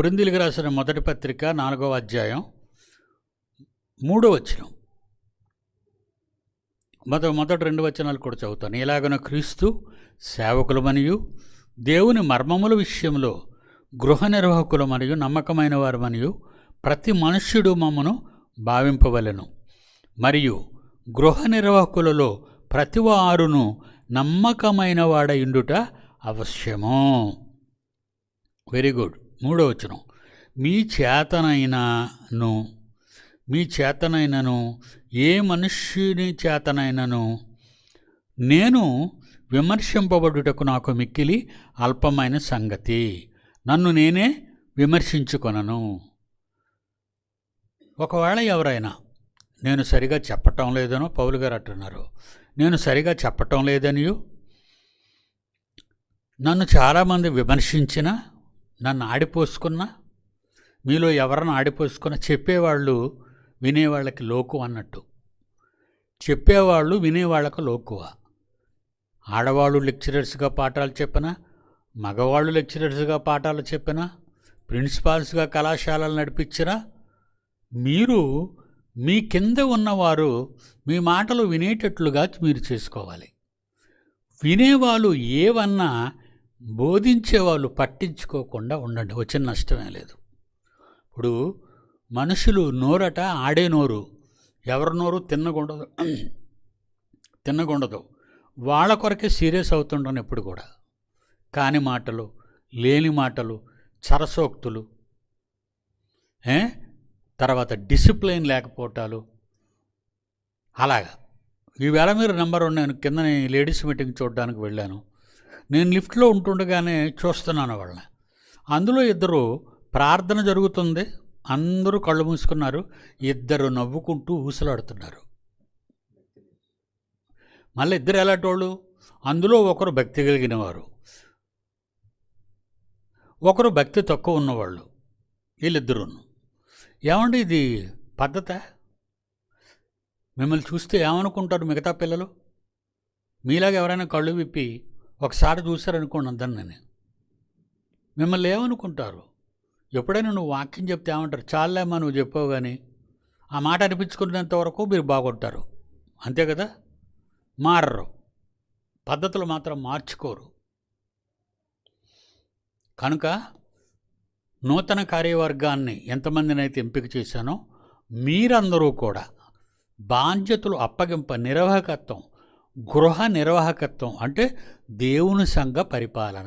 కొరిందీలకు రాసిన మొదటి పత్రిక నాలుగవ అధ్యాయం మూడో వచనం. మొదటి మొదటి రెండు వచనాలు కూడా చదువుతాను. ఇలాగన క్రీస్తు సేవకులమనియు దేవుని మర్మముల విషయంలో గృహ నిర్వాహకులు మరియు నమ్మకమైన వారు మరియు ప్రతి మనుష్యుడు మమ్మను భావింపవలెను. మరియు గృహ నిర్వాహకులలో ప్రతి వారును నమ్మకమైన ఇండుట అవశ్యము. Very good. మూడో వచనం. మీ చేతనైనను మీ చేతనైనను ఏ మనుష్యుని చేతనైనను నేను విమర్శింపబడుటకు నాకు మిక్కిలి అల్పమైన సంగతి. నన్ను నేనే విమర్శించుకొనను. ఒకవేళ ఎవరైనా నేను సరిగా చెప్పటం లేదనో పౌలు గారు అంటున్నారు. నేను సరిగా చెప్పటం లేదనియో నన్ను చాలామంది విమర్శించిన నన్ను ఆడిపోసుకున్నా? మీలో ఎవరన్నా ఆడిపోసుకున్నా? చెప్పేవాళ్ళు వినేవాళ్ళకి లోకు అన్నట్టు. చెప్పేవాళ్ళు వినేవాళ్ళకు లోకువ. ఆడవాళ్ళు లెక్చరర్స్గా పాఠాలు చెప్పినా? మగవాళ్ళు లెక్చరర్స్గా పాఠాలు చెప్పినా? ప్రిన్సిపాల్స్గా కళాశాలలు నడిపించినా? మీరు మీ కింద ఉన్నవారు మీ మాటలు వినేటట్లుగా మీరు చేసుకోవాలి. వినేవాళ్ళు ఏవన్నా బోధించేవాళ్ళు పట్టించుకోకుండా ఉండండి. వచ్చిన నష్టమే లేదు. ఇప్పుడు మనుషులు నోరట ఆడే నోరు. ఎవరి నోరు తిన్నగుండదు తిన్నగుండదు వాళ్ళ కొరకే సీరియస్ అవుతుండను ఎప్పుడు కూడా. కాని మాటలు లేని మాటలు చరసోక్తులు తర్వాత డిసిప్లిన్ లేకపోవటాలు. అలాగా. ఈవేళ మీరు నెంబర్ వన్ నేను కింద లేడీస్ మీటింగ్ చూడడానికి వెళ్ళాను. నేను లిఫ్ట్లో ఉంటుండగానే చూస్తున్నాను వాళ్ళని. అందులో ఇద్దరు ప్రార్థన జరుగుతుంది. అందరూ కళ్ళు మూసుకున్నారు. ఇద్దరు నవ్వుకుంటూ ఊసలాడుతున్నారు. మళ్ళీ ఇద్దరు ఎలాంటి వాళ్ళు? అందులో ఒకరు భక్తి కలిగిన వారు ఒకరు భక్తి తక్కువ ఉన్నవాళ్ళు. వీళ్ళిద్దరూ ఏమండి ఇది పద్ధత? మిమ్మల్ని చూస్తే ఏమనుకుంటారు మిగతా పిల్లలు? మీలాగా ఎవరైనా కళ్ళు విప్పి ఒకసారి చూశారనుకోండి అందరిని మిమ్మల్ని ఏమనుకుంటారు? ఎప్పుడైనా నువ్వు వాక్యం చెప్తే ఏమంటారు? చాలేమ్మా నువ్వు చెప్పావు కానీ ఆ మాట అనిపించుకున్నంత వరకు మీరు బాగుంటారు. అంతే కదా? మారరు. పద్ధతులు మాత్రం మార్చుకోరు. కనుక నూతన కార్యవర్గాన్ని ఎంతమందినైతే ఎంపిక చేశానో మీరందరూ కూడా బాధ్యతలు అప్పగింప నిర్వాహకత్వం గృహ నిర్వాహకత్వం అంటే దేవుని సంఘ పరిపాలన.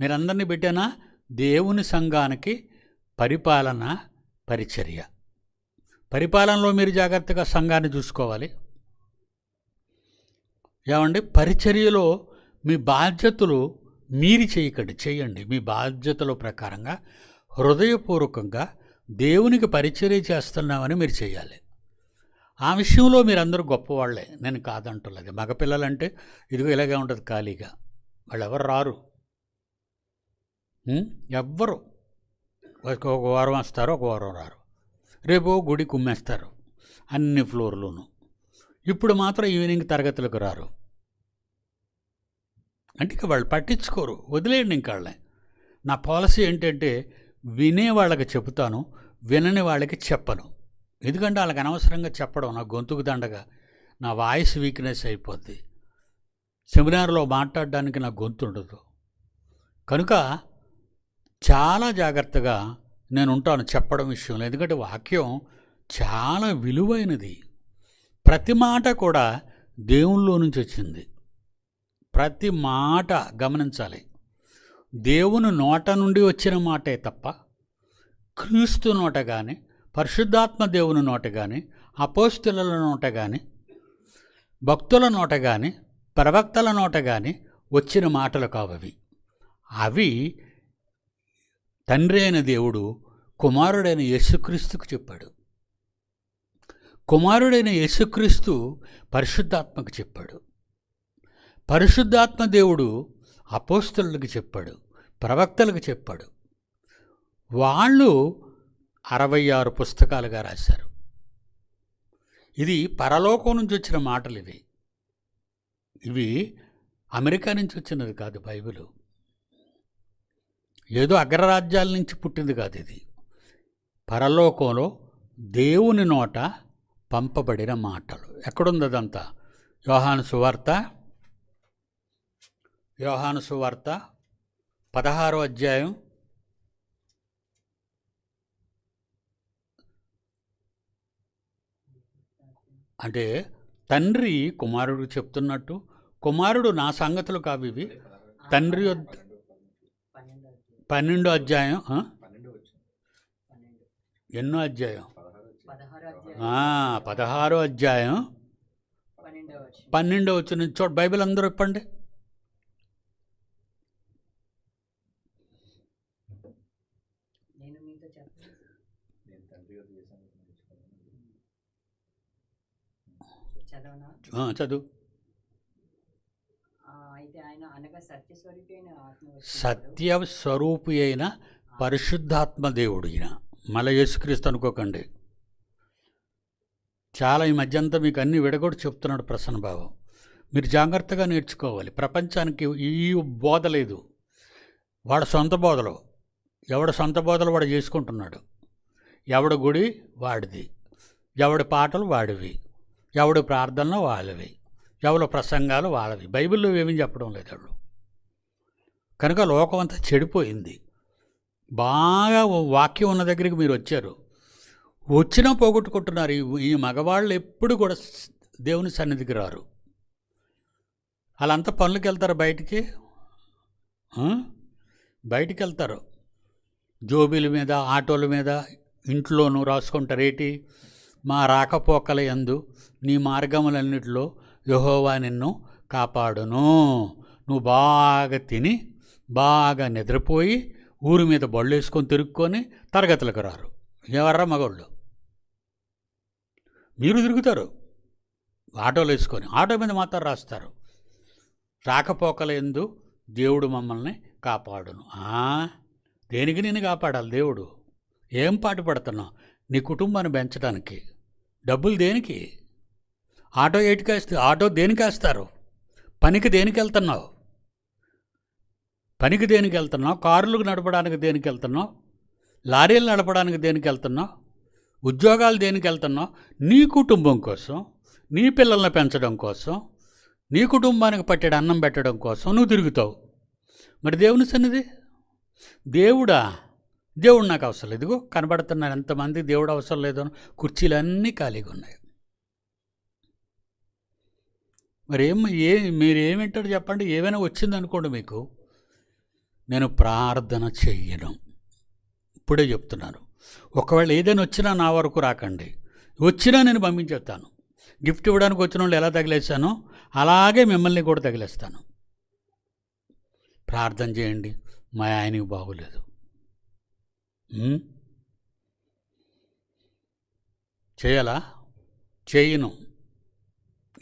మీరందరినీ పెట్టానా? దేవుని సంఘానికి పరిపాలన పరిచర్య. పరిపాలనలో మీరు జాగ్రత్తగా సంఘాన్ని చూసుకోవాలి. ఏమండి? పరిచర్యలో మీ బాధ్యతలు మీరు చేయకండి. చేయండి. మీ బాధ్యతల ప్రకారంగా హృదయపూర్వకంగా దేవునికి పరిచర్య చేస్తున్నామని మీరు చేయాలి. ఆ విషయంలో మీరందరూ గొప్పవాళ్ళే. నేను కాదంటున్నది. మగపిల్లలంటే ఇదిగో ఇలాగే ఉంటుంది ఖాళీగా. వాళ్ళు ఎవరు రారు ఎవ్వరు. ఒక ఒక వారం వస్తారు ఒక వారం రారు. రేపు గుడి కుమ్మేస్తారు. అన్ని ఫ్లోర్లోనూ. ఇప్పుడు మాత్రం ఈవినింగ్ తరగతులకు రారు. అంటే ఇక వాళ్ళు పట్టించుకోరు. వదిలేయండి ఇంక వాళ్ళని. నా పాలసీ ఏంటంటే వినే వాళ్ళకి చెబుతాను వినని వాళ్ళకి చెప్పను. ఎందుకంటే వాళ్ళకి అనవసరంగా చెప్పడం నా గొంతుకు దండగా నా వాయిస్ వీక్నెస్ అయిపోద్ది. సెమినార్లో మాట్లాడడానికి నా గొంతు ఉండదు. కనుక చాలా జాగ్రత్తగా నేను ఉంటాను చెప్పడం విషయంలో. ఎందుకంటే వాక్యం చాలా విలువైనది. ప్రతి మాట కూడా దేవునిలో నుంచి వచ్చింది. ప్రతి మాట గమనించాలి. దేవుని నోట నుండి వచ్చిన మాటే తప్ప క్రీస్తు నోట కానీ పరిశుద్ధాత్మ దేవుని నోట కానీ అపోస్తుల నోట కానీ భక్తుల నోట కానీ ప్రవక్తల నోట కానీ వచ్చిన మాటలు కావవి అవి తండ్రి అయిన దేవుడు కుమారుడైన యేసుక్రీస్తుకు చెప్పాడు. కుమారుడైన యేసుక్రీస్తు పరిశుద్ధాత్మకు చెప్పాడు. పరిశుద్ధాత్మ దేవుడు అపోస్తులకు చెప్పాడు ప్రవక్తలకు చెప్పాడు. వాళ్ళు అరవై ఆరు పుస్తకాలుగా రాశారు. ఇది పరలోకం నుంచి వచ్చిన మాటలు ఇవి. ఇవి అమెరికా నుంచి వచ్చినది కాదు బైబిల్. ఏదో అగ్రరాజ్యాల నుంచి పుట్టింది కాదు ఇది. పరలోకంలో దేవుని నోట పంపబడిన మాటలు. ఎక్కడుంది అదంతా? యోహాను సువార్త? యోహాను సువార్త పదహారో అధ్యాయం అంటే తండ్రి కుమారుడు చెప్తున్నట్టు కుమారుడు నా సంగతులు కావు ఇవి. తండ్రి పన్నెండు అధ్యాయం ఎన్నో అధ్యాయం? పదహారు అధ్యాయం. పన్నెండో వచ్చిన చోట బైబిల్ అందరూ ఇప్పండి నేను మీతో చెప్పను నేను తండ్రి యొక్క దేశానికి నేర్చుకున్నాను చదవనా ఆ, చదువు ఆ, అయితే ఆయన అనగా సత్యస్వరూపి అయిన ఆత్మ వచ్చినప్పుడు సత్య స్వరూపి అయిన పరిశుద్ధాత్మ దేవుడు ఈయన. మళ్ళీ యేసుక్రీస్తు అనుకోకండి. చాలా ఈ మధ్య అంతా మీకు అన్ని విడగొట్టి చెప్తున్నాడు ప్రసన్న బాబు. మీరు జాగ్రత్తగా నేర్చుకోవాలి. ప్రపంచానికి ఈ బోధ లేదు. వాడు సొంత బోధలు. ఎవడు సొంత బోధలు వాడు చేసుకుంటున్నాడు. ఎవడు గుడి వాడిది. ఎవడి పాటలు వాడివి. ఎవడు ప్రార్థనలు వాళ్ళవి ఎవరి ప్రసంగాలు వాళ్ళవి. బైబిల్లో ఏమీ చెప్పడం లేదు వాళ్ళు. కనుక లోకం అంతా చెడిపోయింది. బాగా వాక్యం ఉన్న దగ్గరికి మీరు వచ్చారు. వచ్చినా పోగొట్టుకుంటున్నారు. ఈ- ఈ మగవాళ్ళు ఎప్పుడు కూడా దేవుని సన్నిధికి రారు. వాళ్ళంతా పనులకు వెళ్తారు బయటికి. బయటికి వెళ్తారు. జోబీల మీద ఆటోల మీద ఇంట్లోనూ రాసుకుంటారు. ఏంటి? మా రాకపోకల యందు నీ మార్గములన్నిటిలో యహోవా నిన్ను కాపాడును. నువ్వు బాగా తిని బాగా నిద్రపోయి ఊరి మీద బళ్ళు వేసుకొని తిరుక్కొని తరగతులకు రారు. ఎవర్రా మగవాళ్ళు మీరు తిరుగుతారు. ఆటోలు వేసుకొని ఆటో మీద మాత్రం రాస్తారు. రాకపోకల ఎందు దేవుడు మమ్మల్ని కాపాడును. దేనికి నేను కాపాడాలి దేవుడు? ఏం పాటు పడుతున్నావు నీ కుటుంబాన్ని పెంచడానికి. డబ్బులు దేనికి? ఆటో ఏటికేస్తే ఆటో దేనికి వేస్తారు? పనికి దేనికి వెళ్తున్నావు? పనికి దేనికి వెళ్తున్నావు? కార్లు నడపడానికి దేనికి వెళ్తున్నావు? లారీలు నడపడానికి దేనికి వెళ్తున్నావు? ఉద్యోగాలు దేనికి వెళ్తున్నావు? నీ కుటుంబం కోసం నీ పిల్లల్ని పెంచడం కోసం నీ కుటుంబానికి పట్టేడు అన్నం పెట్టడం కోసం నువ్వు తిరుగుతావు. మరి దేవుని సన్నిధి? దేవుడా దేవుడు నాకు అవసరం లేదు. ఇదిగో కనబడుతున్నాను ఎంతమంది దేవుడు అవసరం లేదు కుర్చీలన్నీ ఖాళీగా ఉన్నాయి. మరి ఏం ఏ మీరు ఏమింటారు చెప్పండి. ఏమైనా వచ్చిందనుకోండి మీకు నేను ప్రార్థన చెయ్యను ఇప్పుడే చెప్తున్నాను. ఒకవేళ ఏదైనా వచ్చినా నా వరకు రాకండి. వచ్చినా నేను పంపించేస్తాను. గిఫ్ట్ ఇవ్వడానికి వచ్చిన వాళ్ళు ఎలా తగిలేస్తానో అలాగే మిమ్మల్ని కూడా తగిలేస్తాను. ప్రార్థన చేయండి. మా ఆయనకి బాగోలేదు. చేయాలా? చేయను.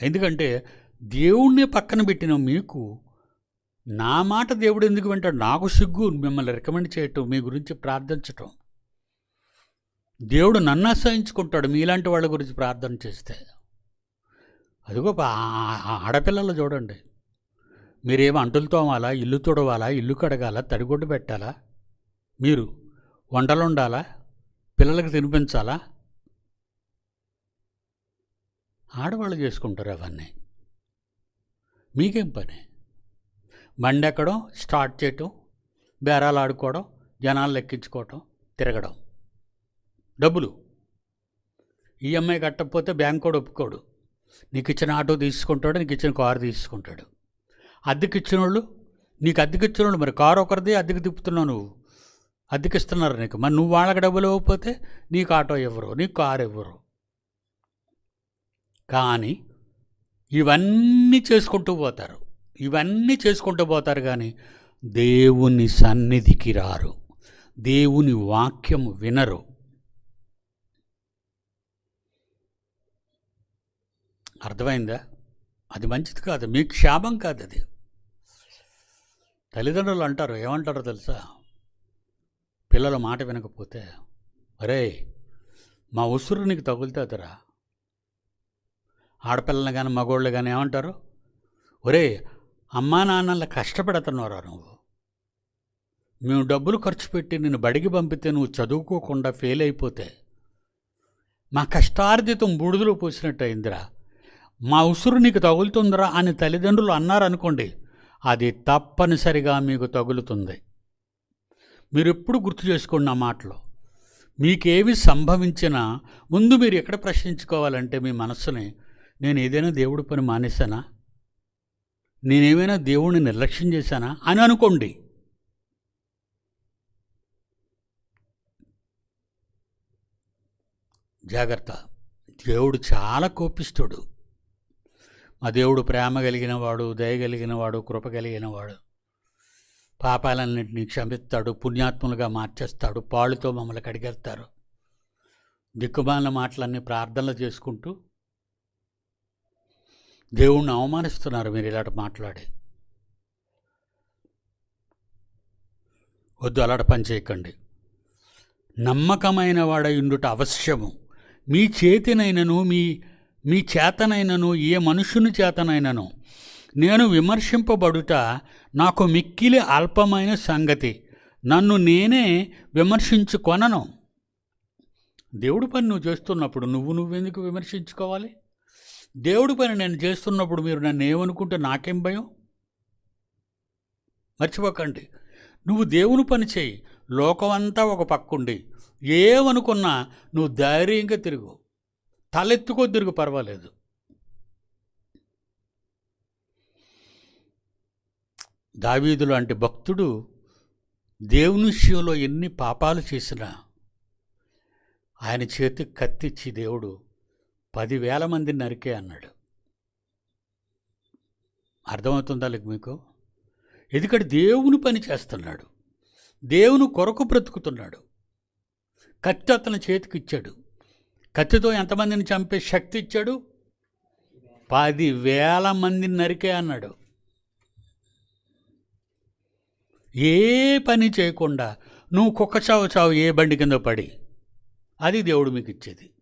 ఎందుకంటే దేవుణ్ణి పక్కన పెట్టిన మీకు నా మాట దేవుడు ఎందుకు వింటాడు? నాకు సిగ్గు. మిమ్మల్ని రికమెండ్ చేయటం మీ గురించి ప్రార్థించటం. దేవుడు నన్ను ఆశ్రయించుకుంటాడు మీలాంటి వాళ్ళ గురించి ప్రార్థన చేస్తే. అదిగో ఆ- ఆడపిల్లలు చూడండి. మీరేమో అంటులు తోమాలా? ఇల్లు తుడవాలా? ఇల్లు కడగాల? తడిగొడ్డు పెట్టాలా? మీరు వంటలు ఉండాలా పిల్లలకు తినిపించాలా? ఆడవాళ్ళు చేసుకుంటారు అవన్నీ. మీకేం పని? మండెక్కడం స్టార్ట్ చేయటం బేరాలు ఆడుకోవడం జనాలు లెక్కించుకోవటం తిరగడం. డబ్బులు. ఈఎంఐ కట్టకపోతే బ్యాంక్ కూడా ఒప్పుకోడు. నీకు ఇచ్చిన ఆటో తీసుకుంటాడు నీకు ఇచ్చిన కారు తీసుకుంటాడు. అద్దెకి ఇచ్చిన వాళ్ళు నీకు అద్దెకి ఇచ్చిన వాళ్ళు మరి కారు ఒకరిది అద్దెకి తిప్పుతున్నావు నువ్వు. అద్దెకిస్తున్నారు నీకు. మరి నువ్వు వాళ్ళకి డబ్బులు ఇవ్వకపోతే నీకు ఆటో ఇవ్వరు నీకు కారు ఇవ్వరు. కానీ ఇవన్నీ చేసుకుంటూ పోతారు. ఇవన్నీ చేసుకుంటూ పోతారు కానీ దేవుని సన్నిధికి రారు. దేవుని వాక్యం వినరు. అర్థమైందా? అది మంచిది కాదు. మీ క్షేమం కాదు అది. తల్లిదండ్రులు అంటారు. ఏమంటారో తెలుసా? పిల్లల మాట వినకపోతే అరే మా ఉసురు నీకు తగులుతుందిరా ఆడపిల్లలు కానీ మగోళ్ళు కానీ ఏమంటారు? ఒరే అమ్మా నాన్నల కష్టపెడుతున్నారా నువ్వు? మేము డబ్బులు ఖర్చు పెట్టి నిన్ను బడికి పంపితే నువ్వు చదువుకోకుండా ఫెయిల్ అయిపోతే మా కష్టార్జితం బూడిదలో పోసినట్టు అయిందిరా. మా ఉసురు నీకు తగులుతుందిరా అని తల్లిదండ్రులు అన్నారనుకోండి అది తప్పనిసరిగా మీకు తగులుతుంది. మీరెప్పుడు గుర్తు చేసుకోండి నా మాటలో. మీకేవి సంభవించినా ముందు మీరు ఎక్కడ ప్రశ్నించుకోవాలంటే మీ మనస్సుని నేను ఏదైనా దేవుడి పని మానేశానా? నేనేమైనా దేవుడిని నిర్లక్ష్యం చేశానా? అని అనుకోండి. జాగ్రత్త. దేవుడు చాలా కోపిస్తుడు మా దేవుడు ప్రేమ కలిగిన వాడు దయ కలిగిన వాడు కృప కలిగిన వాడు పాపాలన్నింటినీ క్షమిస్తాడు పుణ్యాత్ములుగా మార్చేస్తాడు పాళ్ళుతో మమ్మల్ని కడిగేస్తారు. దిక్కుమాలిన మాటలన్నీ ప్రార్థనలు చేసుకుంటూ దేవుణ్ణి అవమానిస్తున్నారు మీరు ఇలాంటి మాట్లాడి. వద్దు అలాంటి పని చేయకండి. నమ్మకమైన ఇండుట అవశ్యము. మీ చేతినైనను మీ మీ చేతనైనను ఏ మనుషుని చేతనైనను నేను విమర్శింపబడుట నాకు మిక్కిలి అల్పమైన సంగతి. నన్ను నేనే విమర్శించుకొనను. దేవుడి పని నువ్వు చేస్తున్నప్పుడు నువ్వు నువ్వెందుకు విమర్శించుకోవాలి? దేవుడి పని నేను చేస్తున్నప్పుడు మీరు నన్ను ఏమనుకుంటే నాకేం భయం? మర్చిపోకండి. నువ్వు దేవుని పని చేయి. లోకమంతా ఒక పక్కుండి. ఏమనుకున్నా నువ్వు ధైర్యంగా తిరుగు. తలెత్తుకో తిరుగు పర్వాలేదు. దావీదు లాంటి భక్తుడు దేవుని విషయంలో ఎన్ని పాపాలు చేసినా ఆయన చేతికి కత్తిచ్చి దేవుడు పదివేల మందిని నరికే అన్నాడు. అర్థమవుతుందా లేక మీకు? ఎందుకంటే దేవుని పని చేస్తున్నాడు. దేవుని కొరకు బ్రతుకుతున్నాడు. కత్తి అతని చేతికి ఇచ్చాడు. కత్తితో ఎంతమందిని చంపే శక్తి ఇచ్చాడు? పదివేల మందిని నరికే అన్నాడు. ఏ పని చేయకుండా నువ్వు కుక్క చావు చావు ఏ బండి కింద పడి అది దేవుడు మీకు ఇచ్చేది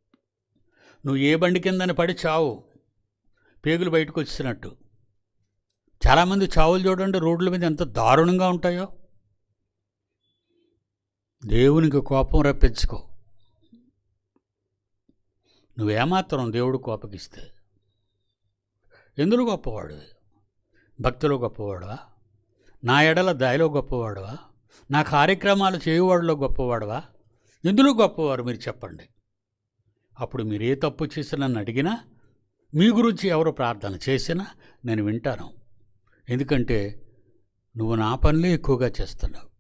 నువ్వు ఏ బండి కిందని పడి చావు పేగులు బయటకు వచ్చినట్టు. చాలామంది చావులు చూడండి రోడ్ల మీద ఎంత దారుణంగా ఉంటాయో. దేవునికి కోపం రప్పించుకో. నువ్వేమాత్రం దేవుడు కోపకిస్తే ఎందులో గొప్పవాడు భక్తిలో గొప్పవాడువా? నా ఎడల దాయలో గొప్పవాడువా? నా కార్యక్రమాలు చేయువాడిలో గొప్పవాడువా? ఎందులో గొప్పవారు మీరు చెప్పండి. అప్పుడు మీరు ఏ తప్పు చేసి అడిగినా మీ గురించి ఎవరు ప్రార్థన చేసినా నేను వింటాను. ఎందుకంటే నువ్వు నా పనులే ఎక్కువగా చేస్తున్నావు.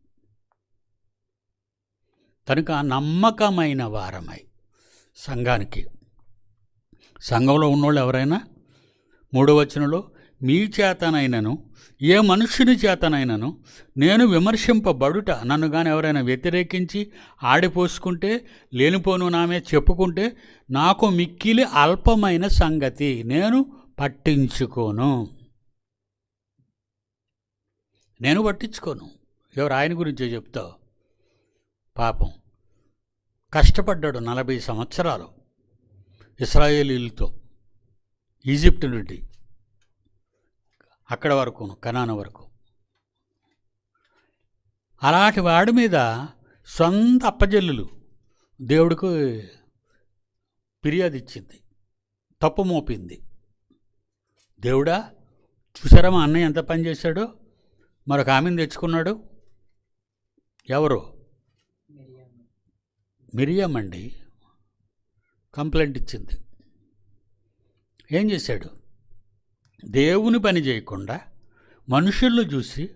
కనుక నమ్మకమైన వారమై సంఘానికి. సంఘంలో ఉన్నోళ్ళు ఎవరైనా? మూడో వచనంలో మీ చేతనైనను ఏ మనుష్యుని చేతనైనను నేను విమర్శింపబడుట నన్ను గాని ఎవరైనా వ్యతిరేకించి ఆడిపోసుకుంటే లేనిపోను నామే చెప్పుకుంటే నాకు మిక్కిలి అల్పమైన సంగతి నేను పట్టించుకోను. నేను పట్టించుకోను. ఎవరు ఆయన గురించే చెప్తావు? పాపం. కష్టపడ్డాడు నలభై సంవత్సరాలు. ఇస్రాయేలీలతో. ఈజిప్ట్ నుండి. అక్కడ వరకు కనాన వరకు. అలాంటి వాడి మీద సొంత అప్పజల్లులు. దేవుడికి ఫిర్యాదు ఇచ్చింది. తప్పు మోపింది. దేవుడా చూసారా మా అన్నయ్య ఎంత పని చేశాడో? మరొక ఆమెను తెచ్చుకున్నాడు. ఎవరు? మిరియం అండి. కంప్లైంట్ ఇచ్చింది. ఏం చేశాడు? దేవుని పని చేయకుండా మనుషుల్లో చూసి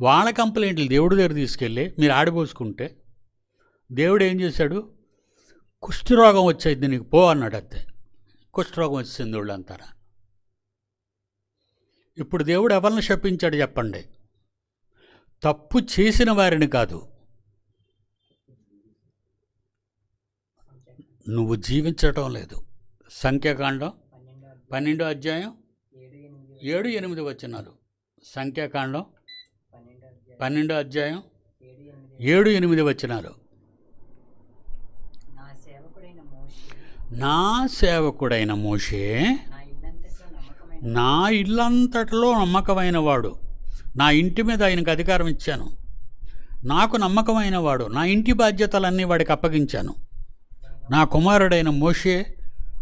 వాళ్ళ కంప్లైంట్లు దేవుడి దగ్గర తీసుకెళ్ళి మీరు ఆడిపోసుకుంటే దేవుడు ఏం చేశాడు? కుష్ఠరోగం వచ్చేది నీకు పో అన్నాడు అంతే. కుష్ఠరోగం వచ్చింది వాళ్ళంతారా ఇప్పుడు దేవుడు ఎవరిని శపించాడు చెప్పండి? తప్పు చేసిన వారిని కాదు. నువ్వు జీవించటం లేదు. సంఖ్యాకాండం పన్నెండో అధ్యాయం ఏడు ఎనిమిది వచనాలు. సంఖ్యాకాండం పన్నెండో అధ్యాయం, ఏడు ఎనిమిది వచనాలు. నా సేవకుడైన మోషే నా ఇల్లంతటిలో నమ్మకమైన వాడు. నా ఇంటి మీద ఆయనకు అధికారం ఇచ్చాను. నాకు నమ్మకమైన వాడు. నా ఇంటి బాధ్యతలన్నీ వాడికి అప్పగించాను. నా కుమారుడైన మోషే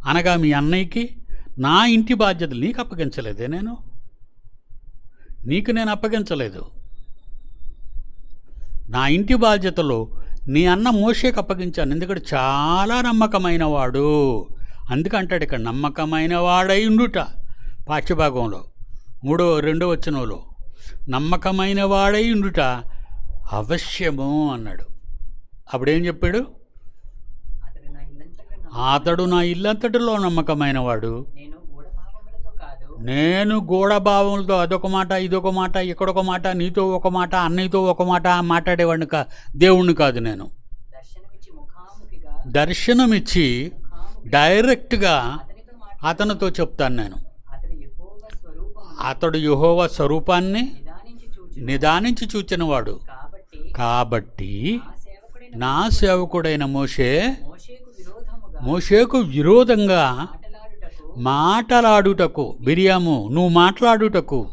అనగా మీ అన్నయ్యకి నా ఇంటి బాధ్యతలు నీకు అప్పగించలేదే నేను. నీకు నేను అప్పగించలేదు. నా ఇంటి బాధ్యతలు నీ అన్న మోషేకి అప్పగించాను. ఎందుకంటే చాలా నమ్మకమైన వాడు అందుకంటాడు ఇక్కడ నమ్మకమైన వాడై ఉండుట పాఠ్యభాగంలో. మూడో రెండో వచనంలో నమ్మకమైన వాడై ఉండుట అవశ్యము అన్నాడు. అప్పుడేం చెప్పాడు అతడు నా ఇల్లంతటా నమ్మకమైన అతడు నా ఇల్లంతటిలో నమ్మకమైన వాడు నేను గూఢభావములతో అదొక మాట ఇదొక మాట ఇక్కడొక మాట నీతో ఒక మాట అన్నయ్యతో ఒక మాట మాట్లాడేవాడిని కా దేవుణ్ణి కాదు నేను. దర్శనమిచ్చి డైరెక్ట్గా అతనితో చెప్తాను నేను. అతడు యెహోవా స్వరూపాన్ని నిదానించి చూచి నిదానించి చూచినవాడు. కాబట్టి కాబట్టి నా సేవకుడైన నా సేవకుడైన మోషే మోషేకు విరోధంగా మాటలాడుటకు మాటలాడుటకు బిరియాము నువ్వు మాట్లాడుటకు.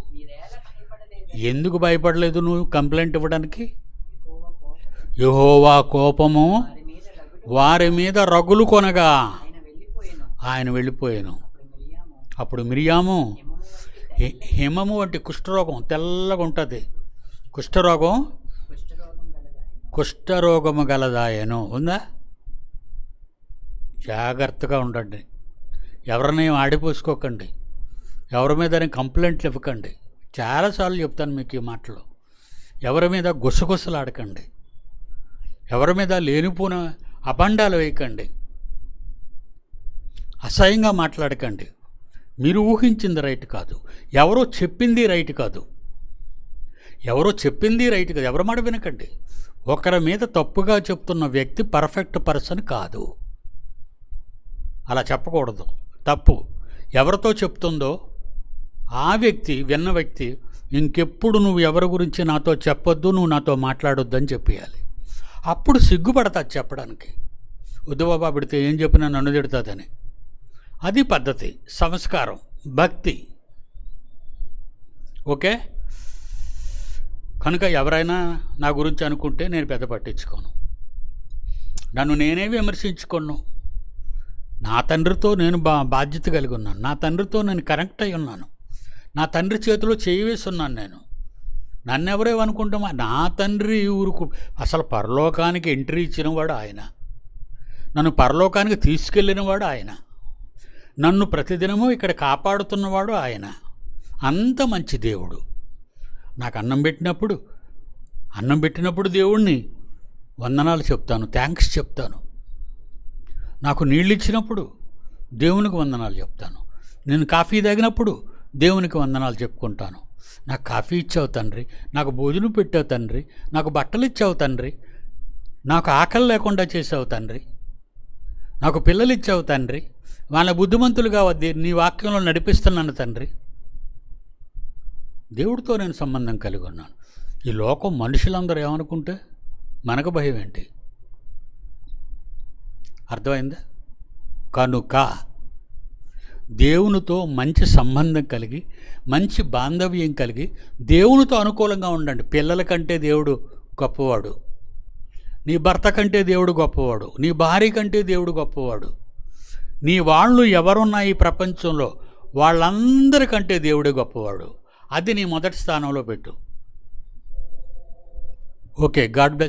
ఎందుకు భయపడలేదు నువ్వు కంప్లైంట్ ఇవ్వడానికి? కోపము యహోవా కోపము వారి మీద రగులు కొనగా ఆయన వెళ్ళిపోయాను. అప్పుడు మిరియాము హిమము వంటి హి- హిమము వంటి కుష్ఠరోగం తెల్లగా ఉంటుంది. కుష్ఠరోగం? కుష్ఠరోగము గలదాయను. ఉందా? జాగ్రత్తగా ఉండండి. ఎవరిని ఆడిపోసుకోకండి. ఎవరి మీద కంప్లైంట్లు ఇవ్వకండి. చాలాసార్లు చెప్తాను మీకు ఈ మాటలు. ఎవరి మీద గుసగుసలాడకండి. ఎవరి మీద లేనిపోయిన అబండాలు వేయకండి. అసహ్యంగా మాట్లాడకండి. మీరు ఊహించింది రైట్ కాదు. ఎవరో చెప్పింది రైట్ కాదు. ఎవరో చెప్పింది రైట్ కాదు. ఎవరి మాట వినకండి. ఒకరి మీద తప్పుగా చెప్తున్న వ్యక్తి పర్ఫెక్ట్ పర్సన్ కాదు. అలా చెప్పకూడదు. తప్పు. ఎవరితో చెప్తుందో ఆ వ్యక్తి విన్న వ్యక్తి ఇంకెప్పుడు నువ్వు ఎవరి గురించి నాతో చెప్పొద్దు నువ్వు నాతో మాట్లాడొద్దు అని చెప్పేయాలి. అప్పుడు సిగ్గుపడతాది చెప్పడానికి. వద్దు బాబా పెడితే ఏం చెప్పినా నన్ను తిడుతుందని. అది పద్ధతి. సంస్కారం. భక్తి. ఓకే? కనుక ఎవరైనా నా గురించి అనుకుంటే నేను పెద్ద పట్టించుకోను. నన్ను నేనే విమర్శించుకోను. నా తండ్రితో నేను బా బాధ్యత కలిగి ఉన్నాను. నా తండ్రితో నేను కనెక్ట్ అయి ఉన్నాను. నా తండ్రి చేతిలో చేయివేసి ఉన్నాను నేను. నన్ను ఎవరేమనుకుంటామా నా తండ్రి ఊరుకు అసలు పరలోకానికి ఎంట్రీ ఇచ్చినవాడు ఆయన. నన్ను పరలోకానికి తీసుకెళ్ళినవాడు ఆయన. నన్ను ప్రతిదినము ఇక్కడ కాపాడుతున్నవాడు ఆయన. అంత మంచి దేవుడు. నాకు అన్నం పెట్టినప్పుడు అన్నం పెట్టినప్పుడు దేవుణ్ణి వందనాలు చెప్తాను థ్యాంక్స్ చెప్తాను. నాకు నీళ్ళు ఇచ్చినప్పుడు దేవునికి వందనాలు చెప్తాను. నేను కాఫీ తాగినప్పుడు దేవునికి వందనాలు చెప్పుకుంటాను. నాకు కాఫీ ఇచ్చావు తండ్రి నాకు భోజనం పెట్టావు తండ్రి నాకు బట్టలు ఇచ్చావు తండ్రి నాకు ఆకలి లేకుండా చేసావు తండ్రి నాకు పిల్లలు ఇచ్చావు తండ్రి వాళ్ళ బుద్ధిమంతులుగా వద్ది నీ వాక్యంలో నడిపిస్తున్నాను తండ్రి. దేవుడితో నేను సంబంధం కలిగి ఉన్నాను. ఈ లోకం మనుషులందరూ ఏమనుకుంటే మనకు భయం ఏంటి? అర్థమైందా? కనుక దేవునితో మంచి సంబంధం కలిగి మంచి బాంధవ్యం కలిగి దేవునితో అనుకూలంగా ఉండండి. పిల్లల కంటే దేవుడు గొప్పవాడు. నీ భర్త కంటే దేవుడు గొప్పవాడు. నీ భార్య కంటే దేవుడు గొప్పవాడు. నీ వాళ్ళు ఎవరున్నా ఈ ప్రపంచంలో వాళ్ళందరికంటే దేవుడే గొప్పవాడు. అది నీ మొదటి స్థానంలో పెట్టు. Okay God bless